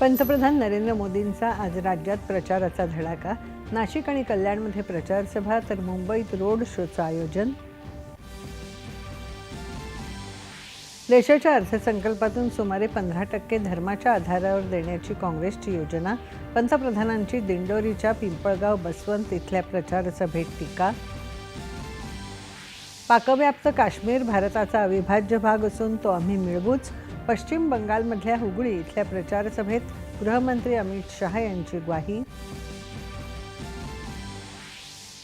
पंतप्रधान नरेंद्र मोदींचा आज राज्यात प्रचाराचा धडाका. नाशिक आणि कल्याणमध्ये प्रचारसभा तर मुंबईत रोड शोचं आयोजन. देशाच्या अर्थसंकल्पातून सुमारे पंधरा टक्के धर्माच्या आधारावर देण्याची काँग्रेसची योजना पंतप्रधानांची दिंडोरीच्या पिंपळगाव बसवंत इथल्या प्रचारसभेत टीका. पाकव्याप्त काश्मीर भारताचा अविभाज्य भाग असून तो आम्ही मिळवूच पश्चिम बंगालमधल्या हुगळी इथल्या प्रचारसभेत गृहमंत्री अमित शहा यांची ग्वाही.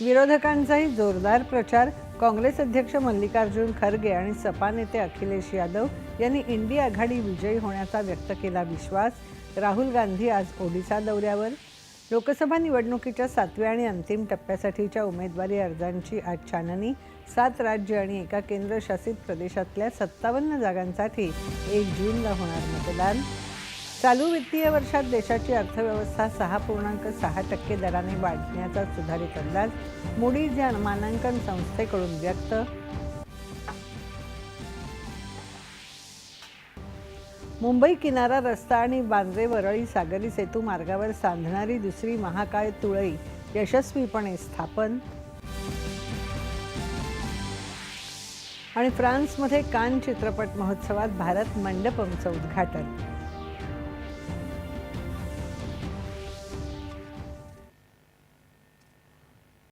विरोधकांचाही जोरदार प्रचार. काँग्रेस अध्यक्ष मल्लिकार्जुन खरगे आणि सपा नेते अखिलेश यादव यांनी इंडी आघाडी विजयी होण्याचा व्यक्त केला विश्वास. राहुल गांधी आज ओडिसा दौऱ्यावर. लोकसभा निवडणुकीच्या सातव्या आणि अंतिम टप्प्यासाठीच्या उमेदवारी अर्जांची आज छाननी. सात राज्य आणि एका केंद्रशासित प्रदेशातल्या सत्तावन्न जागांसाठी एक जूनला होणार मतदान. चालू वित्तीय वर्षात देशाची अर्थव्यवस्था सहा पूर्णांक सहा टक्के दराने वाढण्याचा सुधारित अंदाज. मूडीज या मानांकन संस्थेकडून व्यक्त मुंबई किनारा रस्ता आणि बांद्रे वरळी सागरी सेतू मार्गावर सांधणारी दुसरी महाकाय तुळई यशस्वीपणे स्थापन. आणि फ्रान्समध्ये कान चित्रपट महोत्सवात भारत मंडपमचं उद्घाटन.